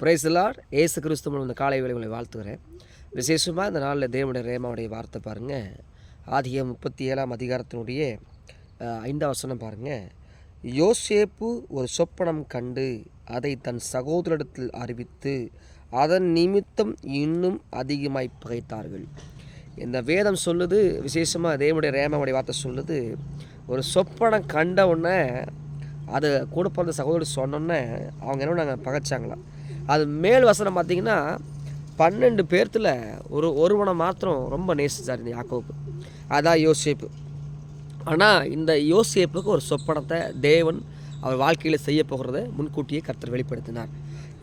பிரைஸ்லார் ஏசு கிறிஸ்து மூலம் இந்த காலை வேலை உங்களை விசேஷமாக இந்த நாளில் தேவனுடைய ரேமாவுடைய வார்த்தை பாருங்கள் ஆதிய முப்பத்தி ஏழாம் அதிகாரத்தினுடைய அஹ், ஐந்தாம் வசனம் பாருங்கள் யோசேப்பு ஒரு சொப்பனம் கண்டு அதை தன் சகோதரிடத்தில் அறிவித்து அதன் நிமித்தம் இன்னும் அதிகமாய் பகைத்தார்கள். இந்த வேதம் சொல்லுது விசேஷமாக தேவனுடைய ரேமாவுடைய வார்த்தை சொல்லுது ஒரு சொப்பனம் கண்ட உடனே அது கூட பிறந்த சகோதரி சொன்னோன்னே அவங்க என்ன நாங்கள் பகைச்சாங்களாம். அது மேல் வசனம் பார்த்தீங்கன்னா பன்னெண்டு பேர்த்தில் ஒரு ஒருவனை மாத்திரம் ரொம்ப நேசித்தார் இந்த யாக்கோப்பு அதான் யோசேப்பு. ஆனால் இந்த யோசேப்புக்கு ஒரு சொப்பனத்தை தேவன் அவர் வாழ்க்கையில் செய்ய போகிறத முன்கூட்டியே கர்த்தர் வெளிப்படுத்தினார்.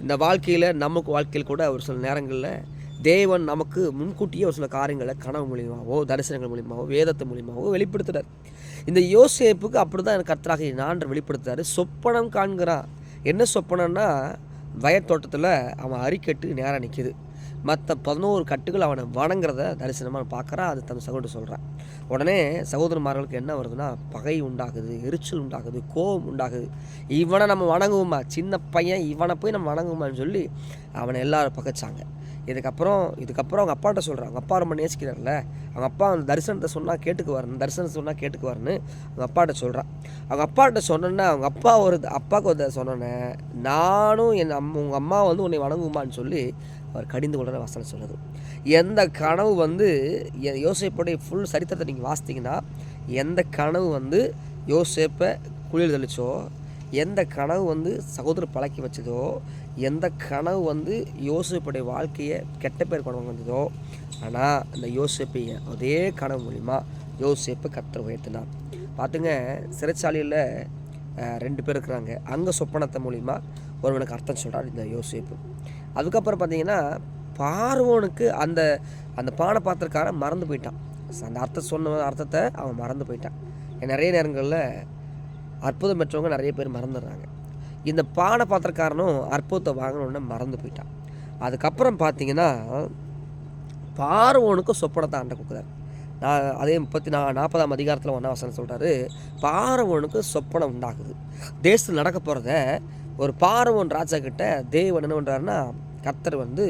இந்த வாழ்க்கையில் நமக்கு வாழ்க்கையில் கூட ஒரு சில நேரங்களில் தேவன் நமக்கு முன்கூட்டியே ஒரு சில காரியங்களை கனவு மூலியமாகவோ தரிசனங்கள் மூலியமாகவோ வேதத்து மூலியமாகவோ வெளிப்படுத்துகிறார் இந்த யோசேப்புக்கு அப்படி தான் எனக்கு கர்த்தராக நான் வெளிப்படுத்துறாரு சொப்பனம் காண்கிறான் என்ன சொப்பனம்னா வயத்தோட்டத்தில் அவன் அரிக்கட்டு நேராக நிற்கிது மற்ற பதினோரு கட்டுகள் அவனை வணங்குறத தரிசனமாக பார்க்குறான் அது தன் சகோதரர் சொல்கிறான் உடனே சகோதரமார்களுக்கு என்ன வருதுன்னா பகை உண்டாகுது எரிச்சல் உண்டாகுது கோபம் உண்டாகுது. இவனை நம்ம வணங்குவோமா? சின்ன பையன் இவனை போய் நம்ம வணங்குவோமான்னு சொல்லி அவனை எல்லாரும் பகைச்சாங்க. இதுக்கப்புறம் இதுக்கப்புறம் அவங்க அப்பாட்ட சொல்கிறாங்க அவங்க அப்பா ரொம்ப நேசிக்கிறார்ல. அவங்க அப்பா அந்த தரிசனத்தை சொன்னால் கேட்டுக்குவார்னு தரிசனத்தை சொன்னால் கேட்டுக்குவார்னு அவங்க அப்பாட்ட சொல்கிறான் அவங்க அப்பாட்ட சொன்னேன்னா அவங்க அப்பா ஒரு அப்பாவுக்கு ஒரு சொன்னோன்னே நானும் என் அம் உங்கள் அம்மா வந்து உன்னை வணங்குமான்னு சொல்லி அவர் கடிந்து கொள்கிற வசனம் சொல்லுது. எந்த கனவு வந்து என் யோசேப்புடைய ஃபுல் சரித்திரத்தை நீங்கள் வாசித்தீங்கன்னா எந்த கனவு வந்து யோசேப்பை குளிர் தெளிச்சோ எந்த கனவு வந்து சகோதரர் பழக்கி வச்சதோ எந்த கனவு வந்து யோசேப்புடைய வாழ்க்கையை கெட்ட பேர் கொண்டு வந்ததோ ஆனால் அந்த யோசிப்பை அதே கனவு மூலிமா யோசேப்பை கத்தர் உயர்த்தினார். பார்த்துங்க சிறைச்சாலையில் ரெண்டு பேர் இருக்கிறாங்க. அங்கே சொப்பனத்தை மூலிமா ஒருவனுக்கு அர்த்தம் சொல்கிறார் இந்த யோசேப்பு. அதுக்கப்புறம் பார்த்தீங்கன்னா பார்வோனுக்கு அந்த அந்த பானை பாத்திரக்காரன் மறந்து போயிட்டான். அந்த அர்த்தம் சொன்ன அர்த்தத்தை அவன் மறந்து போயிட்டான். நிறைய நேரங்களில் அற்புதம் பெற்றவங்க நிறைய பேர் மறந்துடுறாங்க. இந்த பானை பாத்திரக்காரனும் அற்புதத்தை வாங்கணுன்னு மறந்து போயிட்டான். அதுக்கப்புறம் பார்த்தீங்கன்னா பார்வோனுக்கும் சொப்பனத்தை ஆண்ட கொடுக்குறாரு. நான் அதே முப்பத்தி நா நாற்பதாம் அதிகாரத்தில் ஒன்றா வசனம் சொல்கிறாரு பார்வோனுக்கு சொப்பனம் உண்டாகுது. தேசத்தில் நடக்க போகிறத ஒரு பாரவன் ராஜா கிட்ட தேவன் என்ன பண்ணுறாருன்னா கர்த்தர் வந்து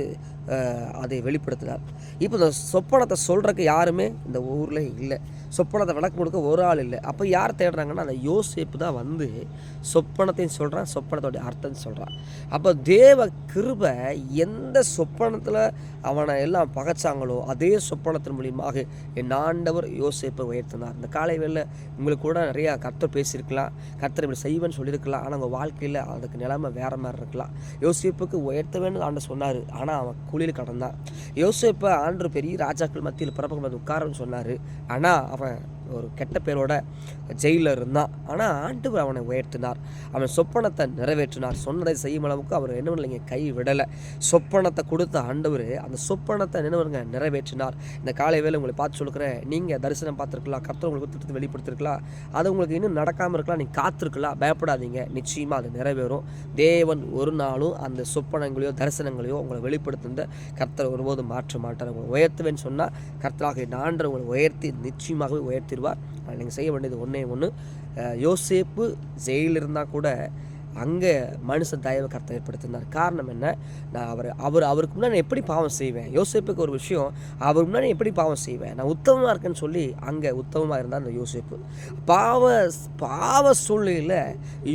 அதை வெளிப்படுத்தினார். இப்போ இந்த சொப்பனத்தை சொல்கிறக்கு யாருமே இந்த ஊரில் இல்லை. சொப்பனத்தை விளக்கம் கொடுக்க ஒரு ஆள் இல்லை. அப்போ யார் தேடுறாங்கன்னா அந்த யோசேப்பு தான் வந்து சொப்பனத்தையும் சொல்கிறான் சொப்பனத்தோடைய அர்த்தம் சொல்கிறான் அப்போ தேவ கிருபை எந்த சொப்பனத்தில் அவனை எல்லாம் பகைச்சாங்களோ அதே சொப்பனத்தின் மூலியமாக என் ஆண்டவர் யோசேப்பை உயர்த்தினார். இந்த காலை வேலை உங்களுக்கு கூட நிறையா கர்த்தர் பேசியிருக்கலாம் கர்த்தர் இப்படி செய்வேன்னு சொல்லியிருக்கலாம் ஆனால் உங்கள் வாழ்க்கையில் அதுக்கு நிலைமை வேறு மாதிரி இருக்கலாம். யோசேப்புக்கு உயர்த்தவேன்னு ஆண்டு சொன்னார் ஆனால் அவன் குளிர் கடந்தான். யோசேப்பை ஆண்டு பெரிய ராஜாக்கள் மத்தியில் பிறப்புக்கு வந்து உட்காரன்னு சொன்னார். ஆனால் அவன் ஒரு கெட்ட பேரோட ஜெயிலில் இருந்தான் ஆனால் ஆண்டவர் அவனை உயர்த்தினார். அவன் சொப்பனத்தை நிறைவேற்றினார். சொன்னதை செய்யும் அளவுக்கு அவர் என்ன பண்ணலைங்க கை விடலை. சொப்பனத்தை கொடுத்த ஆண்டவர் அந்த சொப்பனத்தை நினைவருங்க நிறைவேற்றினார். இந்த காலை வேலை உங்களை பார்த்து சொல்லுக்கிறேன் நீங்கள் தரிசனம் பார்த்துருக்கலாம் கர்த்தர் உங்களுக்கு திட்டத்தை வெளிப்படுத்திருக்கலாம். அது உங்களுக்கு இன்னும் நடக்காமல் இருக்கலாம் நீங்கள் காத்திருக்கலாம் பயப்படாதீங்க. நிச்சயமாக அது நிறைவேறும். தேவன் ஒரு நாளும் அந்த சொப்பனங்களையோ தரிசனங்களையோ உங்களை வெளிப்படுத்துந்த கர்த்தர் ஒருபோதும் மாற்ற மாட்டார். உங்களை உயர்த்துவேன்னு சொன்னால் கர்த்தராக ஆண்டவர் உங்களை உயர்த்தி நிச்சயமாகவே உயர்த்திடுவார் நீங்கள் செய்ய வேண்டியது ஒன்றே ஒன்று யோசேப்பு ஜெயிலில் இருந்தால் கூட அங்கே மனுஷன் தயவு கருத்தை ஏற்படுத்தினார். காரணம் என்ன? நான் அவர் அவர் அவருக்கு முன்னாடி நான் எப்படி பாவம் செய்வேன்? யோசேப்புக்கு ஒரு விஷயம் அவர் முன்னாடி எப்படி பாவம் செய்வேன்? நான் உத்தமமாக இருக்கேன்னு சொல்லி அங்கே உத்தமமாக இருந்தார் அந்த யோசேப்பு. பாவ பாவ சூழ்நிலையில்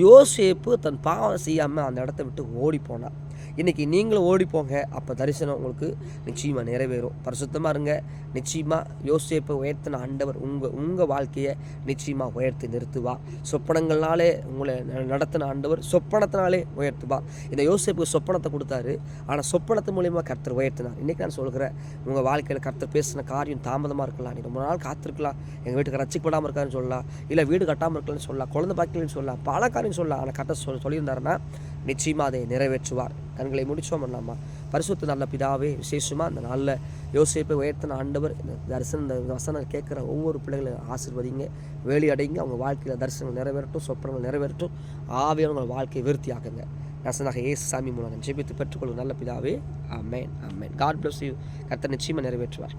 யோசேப்பு தன் பாவம் செய்யாமல் அந்த இடத்த விட்டு ஓடி போனார். இன்றைக்கி நீங்களும் ஓடி போங்க. அப்போ தரிசனம் உங்களுக்கு நிச்சயமாக நிறைவேறும். பரிசுத்தமாக இருங்க. நிச்சயமாக யோசேப்பை உயர்த்தின ஆண்டவர் உங்கள் உங்கள் வாழ்க்கையை நிச்சயமாக உயர்த்தி நிறுத்துவா. சொப்பனங்கள்னாலே உங்களை ந- நடத்தின ஆண்டவர் சொப்பனத்தினாலே உயர்த்துவா. இந்த யோசிப்புக்கு சொப்பனத்தை கொடுத்தாரு. ஆனால் சொப்பனத்து மூலியமாக கர்த்தர் உயர்த்தினார். இன்றைக்கி நான் சொல்கிறேன் உங்கள் வாழ்க்கையில் கர்த்தர் பேசின காரியம் தாமதமாக இருக்கலாம். நீ ரொம்ப நாள் காத்திருக்கலாம். எங்கள் வீட்டுக்கு ரசிக்கப்படாமல் இருக்காருன்னு சொல்லலாம் இல்லை வீடு கட்டாமல் இருக்கலாம்னு சொல்லலாம் குழந்தை பாக்கியன்னு சொல்லலாம் பல காரியம் சொல்லலாம் ஆனால் கரெக்டாக சொல் சொல்லியிருந்தாருன்னா நிச்சயமாக அதை நிறைவேற்றுவார். கண்களை முடிச்சோம் பண்ணலாமா பரிசுத்த நல்ல பிதாவே விசேஷமாக அந்த நாளில் யோசிப்பை உயர்த்தின ஆண்டவர் இந்த தரிசனம் இந்த வசனம் கேட்குற ஒவ்வொரு பிள்ளைகளையும் ஆசிர்வதிங்க வேலி அடைங்க அவங்க வாழ்க்கையில் தரிசனங்கள் நிறைவேறட்டும் சொப்பனங்கள் நிறைவேறட்டும். ஆவே அவங்க வாழ்க்கையை விருத்தி ஆக்குங்க நசனாக ஏசு சாமி மூலம் ஜெபித்து பெற்றுக்கொள்ளும் நல்ல பிதாவே amen amen God bless you கர்த்தர் நிச்சயமாக நிறைவேற்றுவார்.